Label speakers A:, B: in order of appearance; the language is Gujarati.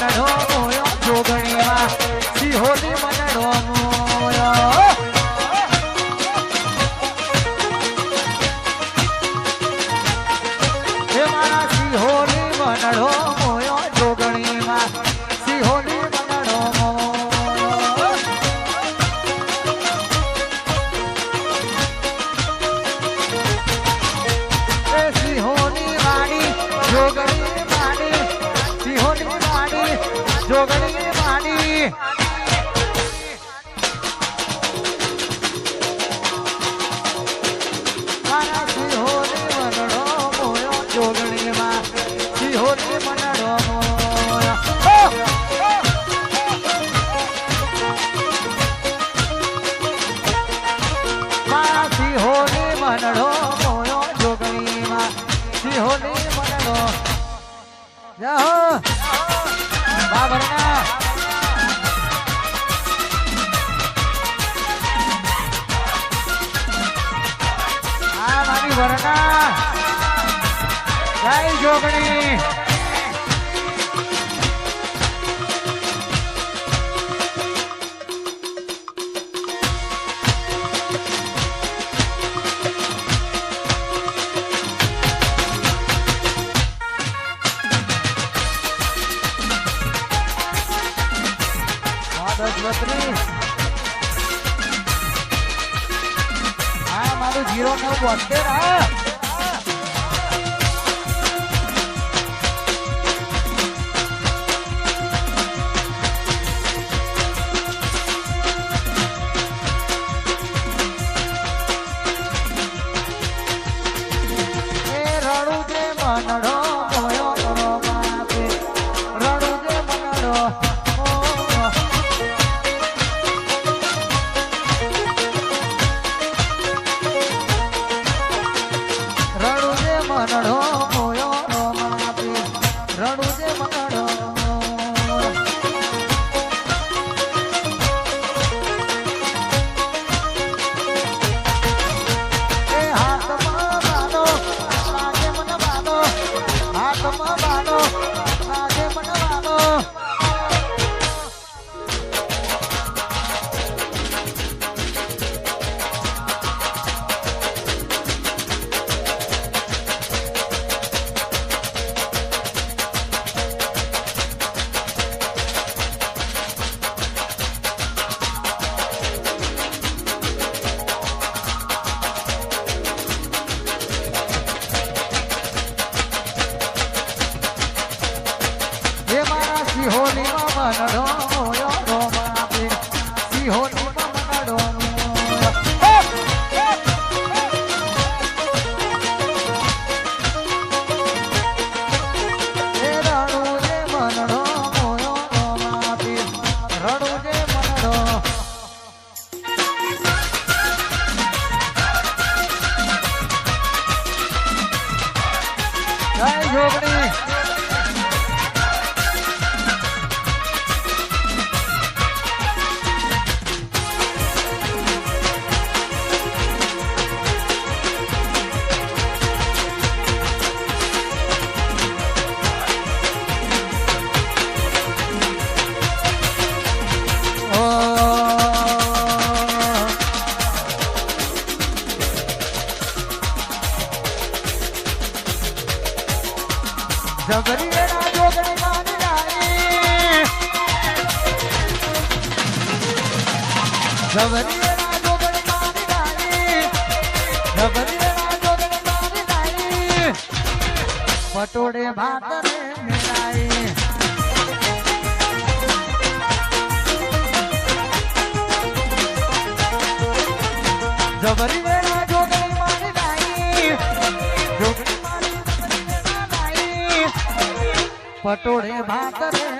A: no, no. વાનડો મોયો જોગણીમાં. સિંહોની મનડો જય હો. બાબરના. વરના. જય જોગણી. દસ બત્રીસ. હા મારું જીરો નવ બોતેર મનડો? મનડો મોયો રોમા પે પટોળે ભાત રે મેળાઈ પટોળે ભાત રે.